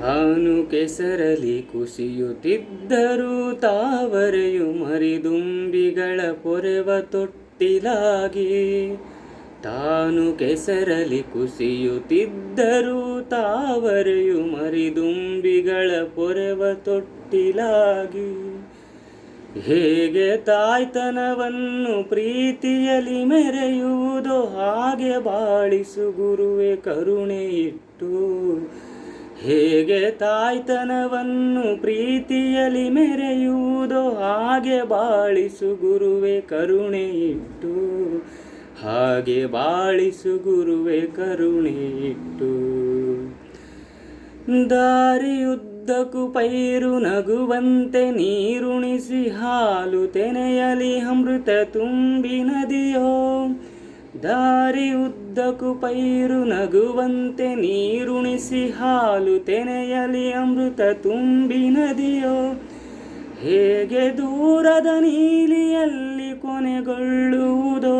ತಾನು ಕೆಸರಲಿ ಕುಸಿಯುತ್ತಿದ್ದರೂ ತಾವರೆಯು ಮರಿದುಂಬಿಗಳ ಪೊರೆವ ತೊಟ್ಟಿಲಾಗಿ. ತಾನು ಕೆಸರಲಿ ಕುಸಿಯುತ್ತಿದ್ದರೂ ತಾವರೆಯು ಮರಿದುಂಬಿಗಳ ಪೊರೆವ ತೊಟ್ಟಿಲಾಗಿ. ಹೇಗೆ ತಾಯ್ತನವನ್ನು ಪ್ರೀತಿಯಲಿ ಮೆರೆಯುವುದೋ ಹಾಗೆ ಬಾಳಿಸು ಗುರುವೆ ಕರುಣೆ ಇಟ್ಟು ಹೇಗೆ ತಾಯ್ತನವನ್ನು ಪ್ರೀತಿಯಲಿ ಮೆರೆಯುವುದೋ ಹಾಗೆ ಬಾಳಿಸು ಗುರುವೆ ಕರುಣೆ ಇಟ್ಟು ಹಾಗೆ ಬಾಳಿಸು ಗುರುವೆ ಕರುಣೆ ಇಟ್ಟು ದಾರಿಯುದ್ದಕ್ಕೂ ಪೈರು ನಗುವಂತೆ ನೀರುಣಿಸಿ ಹಾಲು ತೆನೆಯಲಿ ಅಮೃತ ತುಂಬಿ ನದಿಯೋ ದಾರಿ ಉದ್ದಕ್ಕೂ ಪೈರು ನಗುವಂತೆ ನೀರುಣಿಸಿ ಹಾಲು ತೆನೆಯಲಿ ಅಮೃತ ತುಂಬಿ ನದಿಯೋ. ಹೇಗೆ ದೂರದ ನೀಲಿಯಲ್ಲಿ ಕೊನೆಗೊಳ್ಳುವುದೋ.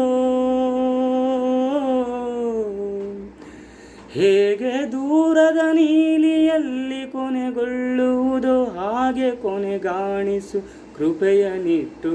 ಹೇಗೆ ದೂರದ ನೀಲಿಯಲ್ಲಿ ಕೊನೆಗೊಳ್ಳುವುದೋ. ಹಾಗೆ ಕೊನೆಗಾಣಿಸು ಕೃಪೆಯ ನಿಟ್ಟು